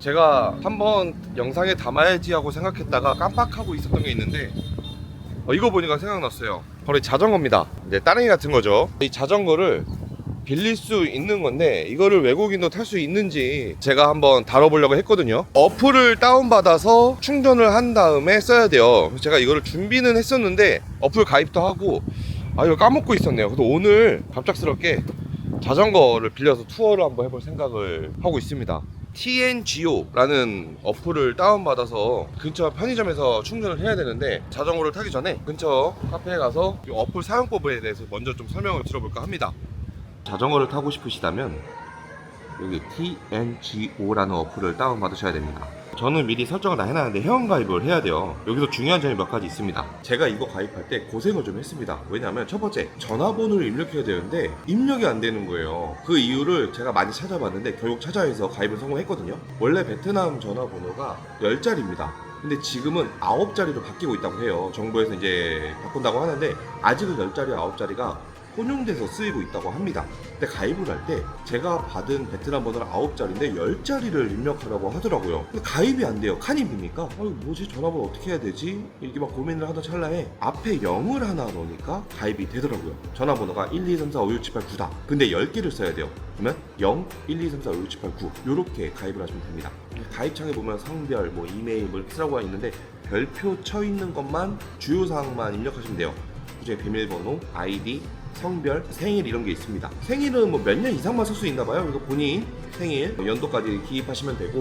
제가 한번 영상에 담아야지 하고 생각했다가 깜빡하고 있었던 게 있는데 어, 이거 보니까 생각났어요. 바로 이 자전거입니다. 이제 따릉이 같은 거죠. 이 자전거를 빌릴 수 있는 건데 이거를 외국인도 탈 수 있는지 제가 한번 다뤄보려고 했거든요. 어플을 다운받아서 충전을 한 다음에 써야 돼요. 제가 이거를 준비는 했었는데 어플 가입도 하고 아 이거 까먹고 있었네요. 그래서 오늘 갑작스럽게 자전거를 빌려서 투어를 한번 해볼 생각을 하고 있습니다. TNGO라는 어플을 다운받아서 근처 편의점에서 충전을 해야 되는데 자전거를 타기 전에 근처 카페에 가서 이 어플 사용법에 대해서 먼저 좀 설명을 들어볼까 합니다. 자전거를 타고 싶으시다면 여기 TNGO라는 어플을 다운받으셔야 됩니다. 저는 미리 설정을 다 해놨는데 회원가입을 해야 돼요. 여기서 중요한 점이 몇 가지 있습니다. 제가 이거 가입할 때 고생을 좀 했습니다. 왜냐하면 첫 번째 전화번호를 입력해야 되는데 입력이 안 되는 거예요. 그 이유를 제가 많이 찾아봤는데 결국 찾아해서 가입을 성공했거든요. 원래 베트남 전화번호가 10자리입니다. 근데 지금은 9자리로 바뀌고 있다고 해요. 정부에서 이제 바꾼다고 하는데 아직은 10자리, 9자리가 혼용돼서 쓰이고 있다고 합니다. 근데 가입을 할 때 제가 받은 베트남 번호는 9자리인데 10자리를 입력하라고 하더라고요. 근데 가입이 안 돼요. 칸입입니까? 아, 뭐지? 전화번호 어떻게 해야 되지? 이렇게 막 고민을 하던 찰나에 앞에 0을 하나 넣으니까 가입이 되더라고요. 전화번호가 1, 2, 3, 4, 5, 6, 7, 8, 9다. 근데 10개를 써야 돼요. 그러면 0, 1, 2, 3, 4, 5, 6, 7, 8, 9 이렇게 가입을 하시면 됩니다. 가입창에 보면 성별, 뭐 이메일 뭐 이렇게 쓰라고 있는데 별표 쳐 있는 것만 주요 사항만 입력하시면 돼요. 그중에 비밀번호, 아이디, 성별, 생일 이런 게 있습니다. 생일은 뭐 몇 년 이상만 쓸 수 있나 봐요. 이거 본인 생일, 뭐 연도까지 기입하시면 되고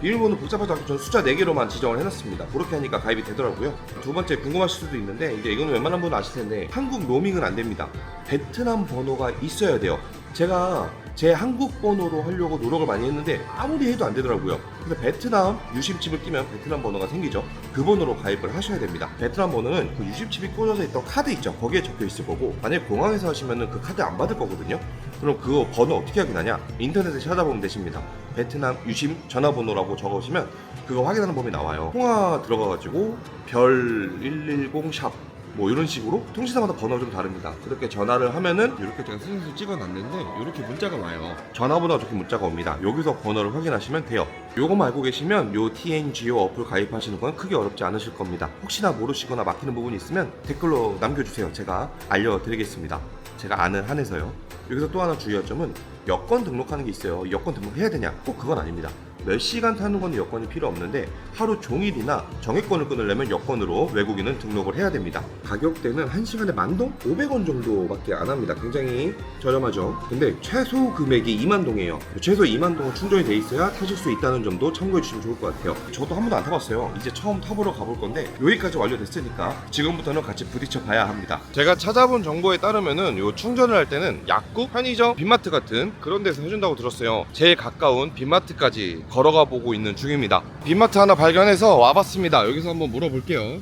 비밀번호 복잡하지 않고 전 숫자 4개로만 지정을 해놨습니다. 그렇게 하니까 가입이 되더라고요. 두 번째 궁금하실 수도 있는데 이제 이거는 웬만한 분은 아실 텐데 한국 로밍은 안 됩니다. 베트남 번호가 있어야 돼요. 제가 제 한국 번호로 하려고 노력을 많이 했는데 아무리 해도 안 되더라고요. 그래서 베트남 유심칩을 끼면 베트남 번호가 생기죠. 그 번호로 가입을 하셔야 됩니다. 베트남 번호는 그 유심칩이 꽂아져 있던 카드 있죠. 거기에 적혀 있을 거고 만약에 공항에서 하시면은 그 카드 안 받을 거거든요. 그럼 그거 번호 어떻게 확인하냐? 인터넷에 찾아보면 되십니다. 베트남 유심 전화번호라고 적으시면 그거 확인하는 법이 나와요. 통화 들어가가지고 별 110 샵 뭐 이런 식으로 통신사마다 번호가 좀 다릅니다. 그렇게 전화를 하면은 이렇게 제가 슬슬 찍어놨는데 이렇게 문자가 와요. 전화번호가 적힌 문자가 옵니다. 여기서 번호를 확인하시면 돼요. 요것만 알고 계시면 요 TNGO 어플 가입하시는 건 크게 어렵지 않으실 겁니다. 혹시나 모르시거나 막히는 부분이 있으면 댓글로 남겨주세요. 제가 알려드리겠습니다. 제가 아는 한에서요. 여기서 또 하나 주의할 점은 여권 등록하는 게 있어요. 여권 등록해야 되냐? 꼭 그건 아닙니다. 몇 시간 타는 건 여권이 필요 없는데 하루 종일이나 정액권을 끊으려면 여권으로 외국인은 등록을 해야 됩니다. 가격대는 1시간에 만동? 500원 정도밖에 안 합니다. 굉장히 저렴하죠. 근데 최소 금액이 2만 동이에요. 최소 2만 동은 충전이 돼 있어야 타실 수 있다는 점도 참고해 주시면 좋을 것 같아요. 저도 한 번도 안 타봤어요. 이제 처음 타보러 가볼 건데 여기까지 완료됐으니까 지금부터는 같이 부딪혀 봐야 합니다. 제가 찾아본 정보에 따르면은 요 충전을 할 때는 약국, 편의점, 빈마트 같은 그런 데서 해준다고 들었어요. 제일 가까운 빈마트까지 걸어가 보고 있는 중입니다. 빈마트 하나 발견해서 와봤습니다. 여기서 한번 물어볼게요.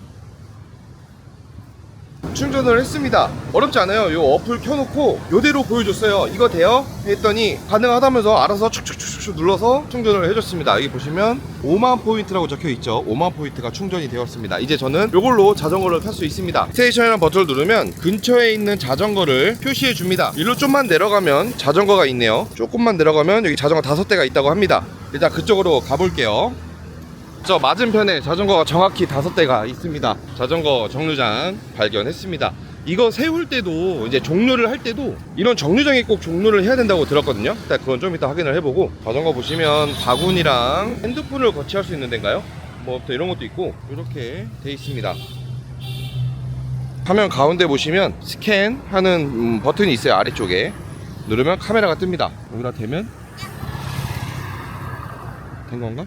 충전을 했습니다. 어렵지 않아요. 요 어플 켜놓고 요대로 보여줬어요. 이거 돼요? 했더니 가능하다면서 알아서 축축축축 눌러서 충전을 해줬습니다. 여기 보시면 5만 포인트라고 적혀 있죠. 5만 포인트가 충전이 되었습니다. 이제 저는 요걸로 자전거를 탈 수 있습니다. 스테이션이라는 버튼을 누르면 근처에 있는 자전거를 표시해 줍니다. 일로 좀만 내려가면 자전거가 있네요. 조금만 내려가면 여기 자전거 다섯 대가 있다고 합니다. 일단 그쪽으로 가볼게요. 저 맞은편에 자전거가 정확히 다섯 대가 있습니다. 자전거 정류장 발견했습니다. 이거 세울 때도 이제 종료를 할 때도 이런 정류장에 꼭 종료를 해야 된다고 들었거든요. 일단 그건 좀 이따 확인을 해보고 자전거 보시면 바구니랑 핸드폰을 거치할 수 있는 데인가요? 뭐또 이런 것도 있고 이렇게 돼 있습니다. 화면 가운데 보시면 스캔하는 음, 버튼이 있어요 아래쪽에 누르면 카메라가 뜹니다. 여기다 대면 된 건가?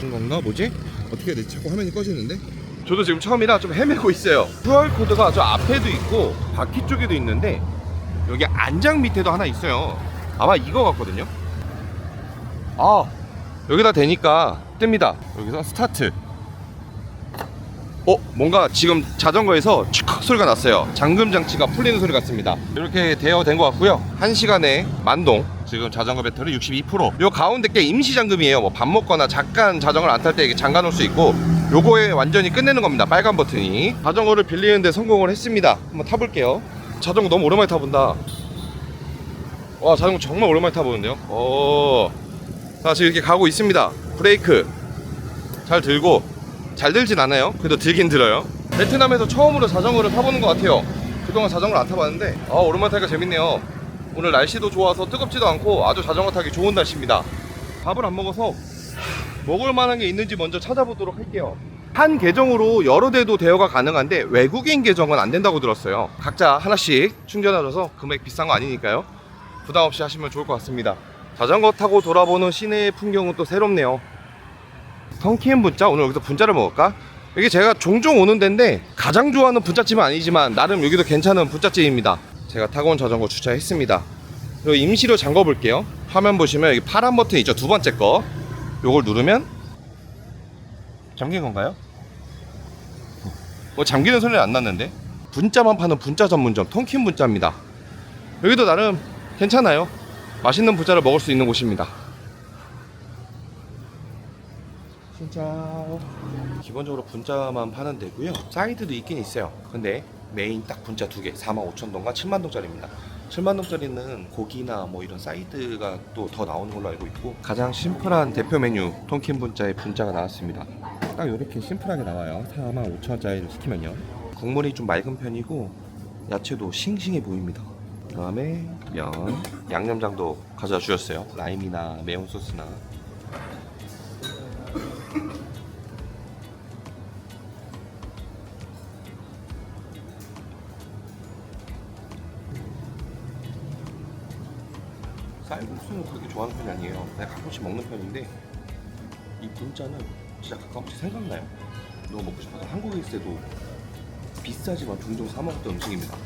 된 건가? 뭐지? 어떻게 해야 되지? 자꾸 화면이 꺼지는데? 저도 지금 처음이라 좀 헤매고 있어요. QR코드가 저 앞에도 있고 바퀴 쪽에도 있는데 여기 안장 밑에도 하나 있어요. 아마 이거 같거든요. 아 여기다 대니까 뜹니다. 여기서 스타트. 어 뭔가 지금 자전거에서 칙 소리가 났어요. 잠금 장치가 풀리는 소리 같습니다. 이렇게 되어 된것 같고요. 한 시간에 만동. 지금 자전거 배터리 62%. 요 가운데 게 임시 잠금이에요. 뭐 밥 먹거나 잠깐 자전거를 안 탈때 잠가 놓을 수 있고 요거에 완전히 끝내는 겁니다. 빨간 버튼이. 자전거를 빌리는데 성공을 했습니다. 한번 타볼게요. 자전거 너무 오랜만에 타본다. 와 자전거 정말 오랜만에 타보는데요. 어자 지금 이렇게 가고 있습니다 브레이크 잘 들고 잘 들진 않아요 그래도 들긴 들어요 베트남에서 처음으로 자전거를 타보는 것 같아요 그동안 자전거를 안 타봤는데 아 오랜만에 타니까 재밌네요 오늘 날씨도 좋아서 뜨겁지도 않고 아주 자전거 타기 좋은 날씨입니다. 밥을 안 먹어서 먹을 만한 게 있는지 먼저 찾아보도록 할게요. 한 계정으로 여러 대도 대여가 가능한데 외국인 계정은 안 된다고 들었어요. 각자 하나씩 충전하셔서 금액 비싼 거 아니니까요. 부담 없이 하시면 좋을 것 같습니다. 자전거 타고 돌아보는 시내의 풍경은 또 새롭네요. 텅키엔 분짜? 오늘 여기서 분짜를 먹을까? 여기 제가 종종 오는 데인데 가장 좋아하는 분짜집은 아니지만 나름 여기도 괜찮은 분짜집입니다 제가 타고 온 자전거 주차했습니다. 그리고 임시로 잠궈 볼게요. 화면 보시면 여기 파란 버튼 있죠? 두 번째 거. 요걸 누르면 잠긴 건가요? 뭐 잠기는 소리는 안 났는데? 분짜만 파는 분짜 전문점 텅킨 분짜입니다. 여기도 나름 괜찮아요. 맛있는 분짜를 먹을 수 있는 곳입니다. 진짜 기본적으로 분짜만 파는 데고요. 사이드도 있긴 있어요. 근데 메인 딱 분짜 두개 45,000동과 7만 동짜리입니다. 7만 동짜리는 고기나 뭐 이런 사이드가 또 더 나오는 걸로 알고 있고 가장 심플한 대표 메뉴 통킨 분짜의 분짜가 나왔습니다. 딱 이렇게 심플하게 나와요. 45,000원짜리를 시키면요. 국물이 좀 맑은 편이고 야채도 싱싱해 보입니다. 그 다음에 면 양념장도 가져다 주셨어요. 라임이나 매운 소스나 쌀국수는 그렇게 좋아하는 편이 아니에요. 그냥 가끔씩 먹는 편인데 이 분짜는 진짜 가끔씩 생각나요. 너무 먹고 싶어서 한국에 있을 때도 비싸지만 종종 사 먹었던 음식입니다.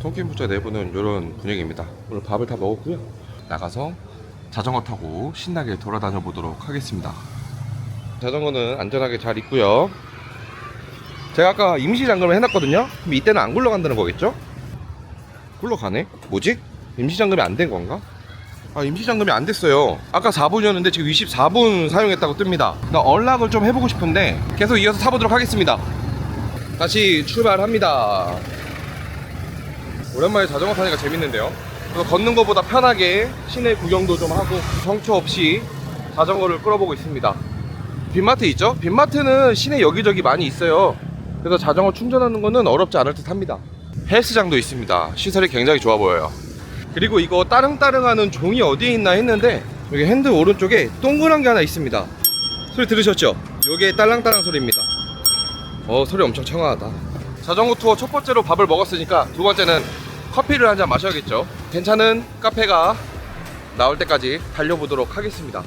통킨 분짜 내부는 이런 분위기입니다. 오늘 밥을 다 먹었고요. 나가서 자전거 타고 신나게 돌아다녀 보도록 하겠습니다. 자전거는 안전하게 잘 있고요. 제가 아까 임시 잠금을 해놨거든요. 그럼 이때는 안 굴러간다는 거겠죠? 굴러가네? 뭐지? 임시 잠금이 안 된 건가? 아 임시 잠금이 안 됐어요. 아까 4분이었는데 지금 24분 사용했다고 뜹니다. 나 언락을 좀 해보고 싶은데 계속 이어서 타보도록 하겠습니다. 다시 출발합니다. 오랜만에 자전거 타니까 재밌는데요. 걷는 것보다 편하게 시내 구경도 좀 하고 정처 없이 자전거를 끌어보고 있습니다. 빈마트 있죠? 빈마트는 시내 여기저기 많이 있어요. 그래서 자전거 충전하는 거는 어렵지 않을 듯 합니다. 헬스장도 있습니다. 시설이 굉장히 좋아 보여요. 그리고 이거 따릉따릉하는 종이 어디에 있나 했는데 여기 핸드 오른쪽에 동그란 게 하나 있습니다. 소리 들으셨죠? 요게 딸랑딸랑 소리입니다. 어 소리 엄청 청아하다. 자전거 투어 첫 번째로 밥을 먹었으니까 두 번째는 커피를 한 잔 마셔야겠죠. 괜찮은 카페가 나올 때까지 달려보도록 하겠습니다.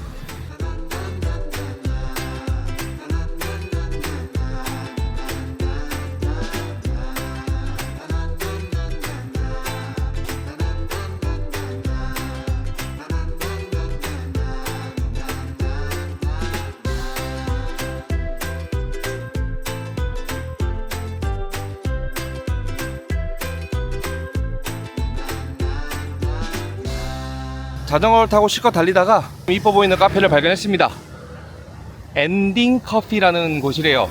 자전거를 타고 실컷 달리다가 이뻐 보이는 카페를 발견했습니다. 엔딩 커피라는 곳이래요.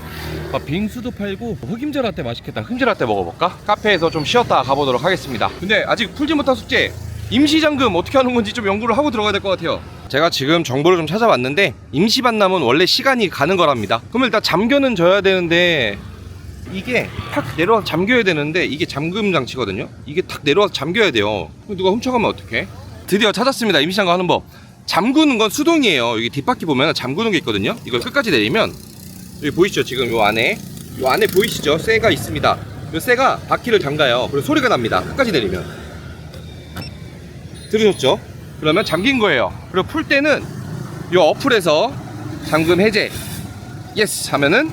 어, 빙수도 팔고 흑임자 라떼 맛있겠다. 흑임자 라떼 먹어볼까? 카페에서 좀 쉬었다 가보도록 하겠습니다. 근데 아직 풀지 못한 숙제 임시잔금 어떻게 하는 건지 좀 연구를 하고 들어가야 될 것 같아요. 제가 지금 정보를 좀 찾아봤는데 임시 반납은 원래 시간이 가는 거랍니다. 그럼 일단 잠겨는 져야 되는데 이게 탁 내려와서 잠겨야 되는데 이게 잠금 장치거든요. 이게 탁 내려와서 잠겨야 돼요. 누가 훔쳐가면 어떡해? 드디어 찾았습니다. 임시장거 하는 법. 잠그는 건 수동이에요. 여기 뒷바퀴 보면 잠그는 게 있거든요. 이걸 끝까지 내리면 여기 보이시죠? 지금 요 안에 요 안에 보이시죠? 쇠가 있습니다. 요 쇠가 바퀴를 잠가요. 그리고 소리가 납니다. 끝까지 내리면 들으셨죠? 그러면 잠긴 거예요. 그리고 풀 때는 요 어플에서 잠금 해제 예스 하면은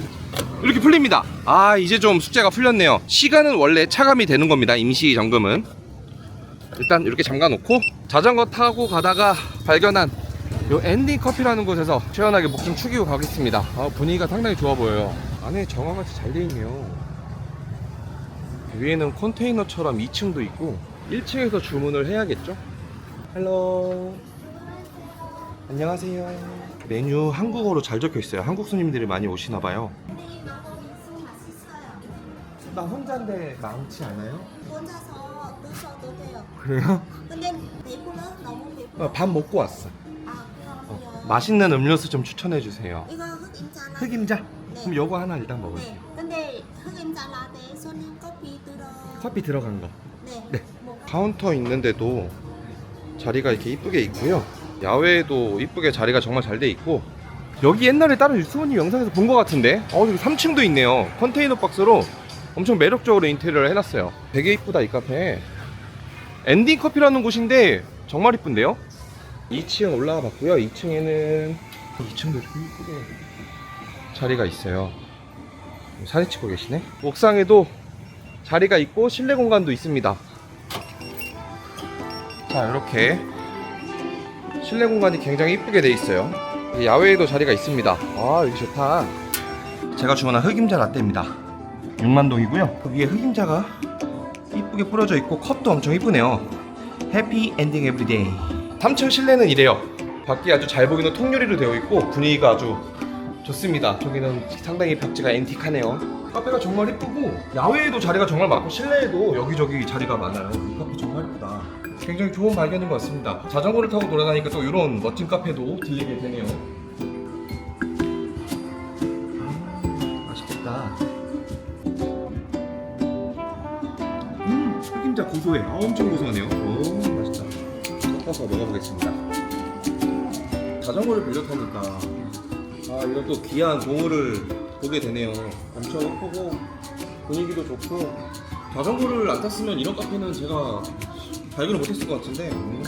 이렇게 풀립니다. 아 이제 좀 숙제가 풀렸네요. 시간은 원래 차감이 되는 겁니다. 임시 잠금은 일단 이렇게 잠가 놓고 자전거 타고 가다가 발견한 요 엔딩 커피라는 곳에서 시원하게 목 좀 축이고 가겠습니다. 아, 분위기가 상당히 좋아 보여요. 안에 정화같이 잘 돼 있네요. 위에는 컨테이너처럼 2층도 있고 1층에서 주문을 해야겠죠? 헬로 안녕하세요. 메뉴 한국어로 잘 적혀 있어요. 한국 손님들이 많이 오시나 봐요. 나 혼자인데 많지 않아요? 혼자서 드셔도 돼요. 그래요? 근데 배불러? 너무 배불러? 어, 밥 먹고 왔어. 아, 그럼요. 맛있는 음료수 좀 추천해 주세요. 이거 흑임자 라떼. 흑임자? 네. 그럼 요거 하나 일단 먹을게요. 네. 근데 흑임자 라떼 손님 커피 들어. 커피 들어간 거. 네. 네. 뭐 카운터 있는데도 자리가 이렇게 이쁘게 있고요. 야외에도 이쁘게 자리가 정말 잘 돼 있고 여기 옛날에 다른 유수원님 영상에서 본 것 같은데 어 여기 3층도 있네요. 컨테이너 박스로 엄청 매력적으로 인테리어를 해놨어요. 되게 이쁘다 이 카페. 엔딩 커피라는 곳인데 정말 이쁜데요? 2층 올라가 봤고요. 2층에는 2층도 이렇게 이쁘게 자리가 있어요. 사진 찍고 계시네. 옥상에도 자리가 있고 실내 공간도 있습니다. 자 이렇게 실내 공간이 굉장히 이쁘게 돼 있어요 야외에도 자리가 있습니다 아 여기 좋다 제가 주문한 흑임자 라떼입니다 6만동이고요. 그 위에 흑임자가 이쁘게 뿌려져 있고 컵도 엄청 이쁘네요. 해피 엔딩 에브리데이 3층 실내는 이래요. 밖이 아주 잘 보이는 통유리로 되어 있고 분위기가 아주 좋습니다. 저기는 상당히 벽지가 앤틱하네요. 카페가 정말 이쁘고 야외에도 자리가 정말 많고 실내에도 여기저기 자리가 많아요. 이 카페 정말 이쁘다. 굉장히 좋은 발견인 것 같습니다. 자전거를 타고 돌아다니까 또 이런 멋진 카페도 들리게 되네요 음 흑임자 고소해 아, 엄청 고소하네요. 오 맛있다. 섞어서 먹어보겠습니다. 자전거를 빌려 타니까 아 이런 또 귀한 동물을 보게 되네요. 엄청 예쁘고 분위기도 좋고 자전거를 안 탔으면 이런 카페는 제가 발견을 못했을 것 같은데. 음.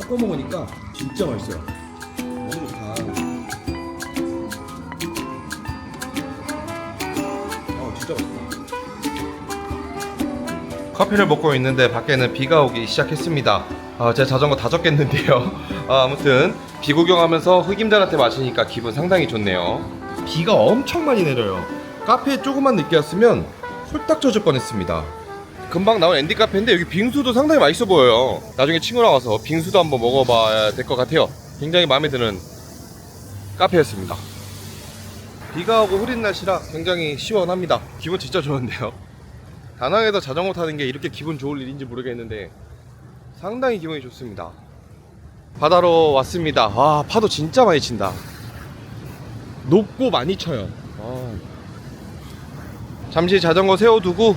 섞어 먹으니까 진짜 맛있어요 커피를 먹고 있는데 밖에는 비가 오기 시작했습니다. 아, 제 자전거 다 젖겠는데요. 아, 아무튼 비 구경하면서 흑임자한테 마시니까 기분 상당히 좋네요. 비가 엄청 많이 내려요. 카페에 조금만 늦게 왔으면 홀딱 젖을 뻔했습니다. 금방 나온 앤디 카페인데 여기 빙수도 상당히 맛있어 보여요. 나중에 친구랑 와서 빙수도 한번 먹어봐야 될 것 같아요. 굉장히 마음에 드는 카페였습니다. 비가 오고 흐린 날씨라 굉장히 시원합니다. 기분 진짜 좋은데요. 다낭에서 자전거 타는 게 이렇게 기분 좋을 일인지 모르겠는데 상당히 기분이 좋습니다. 바다로 왔습니다. 아 파도 진짜 많이 친다. 높고 많이 쳐요. 아. 잠시 자전거 세워두고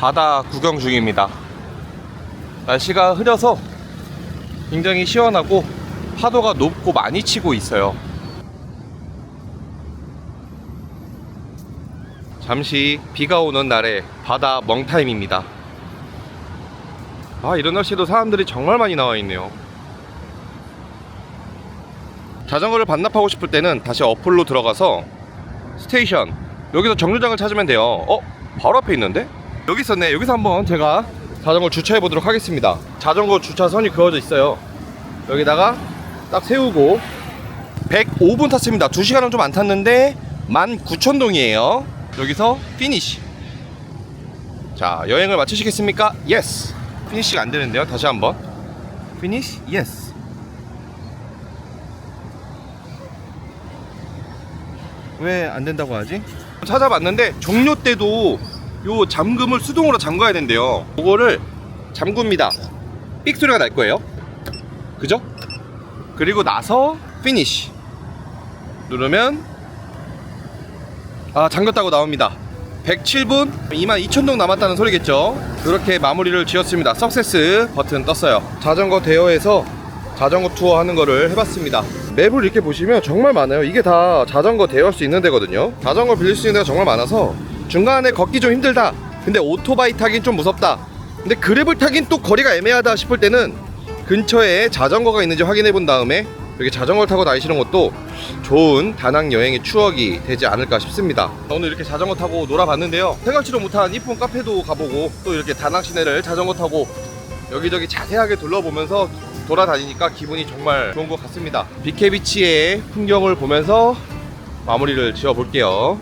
바다 구경 중입니다. 날씨가 흐려서 굉장히 시원하고 파도가 높고 많이 치고 있어요. 잠시 비가 오는 날에 바다 멍타임입니다. 아, 이런 날씨도 사람들이 정말 많이 나와 있네요. 자전거를 반납하고 싶을 때는 다시 어플로 들어가서 스테이션 여기서 정류장을 찾으면 돼요. 어? 바로 앞에 있는데? 여기 있었네. 여기서 한번 제가 자전거 주차해 보도록 하겠습니다. 자전거 주차선이 그어져 있어요. 여기다가 딱 세우고 105분 탔습니다. 2시간은 좀 안 탔는데 19,000동이에요. 여기서 피니시. 자, 여행을 마치시겠습니까? 예스. 피니시가 안 되는데요. 다시 한번. 피니시? 예스. 왜 안 된다고 하지? 찾아봤는데 종료 때도 요 잠금을 수동으로 잠가야 된대요. 그거를 잠굽니다. 삑 소리가 날 거예요. 그죠? 그리고 나서 피니시 누르면 아 잠겼다고 나옵니다. 107분 22,000동 남았다는 소리겠죠? 그렇게 마무리를 지었습니다. 석세스 버튼 떴어요. 자전거 대여해서 자전거 투어 하는 거를 해봤습니다. 맵을 이렇게 보시면 정말 많아요. 이게 다 자전거 대여할 수 있는 데거든요. 자전거 빌릴 수 있는 데가 정말 많아서 중간에 걷기 좀 힘들다. 근데 오토바이 타긴 좀 무섭다. 근데 그랩을 타긴 또 거리가 애매하다 싶을 때는 근처에 자전거가 있는지 확인해 본 다음에 여기 자전거를 타고 다니시는 것도 좋은 다낭 여행의 추억이 되지 않을까 싶습니다. 오늘 이렇게 자전거 타고 놀아봤는데요. 생각지도 못한 이쁜 카페도 가보고 또 이렇게 다낭 시내를 자전거 타고 여기저기 자세하게 둘러보면서 돌아다니니까 기분이 정말 좋은 것 같습니다. 비케비치의 풍경을 보면서 마무리를 지어 볼게요.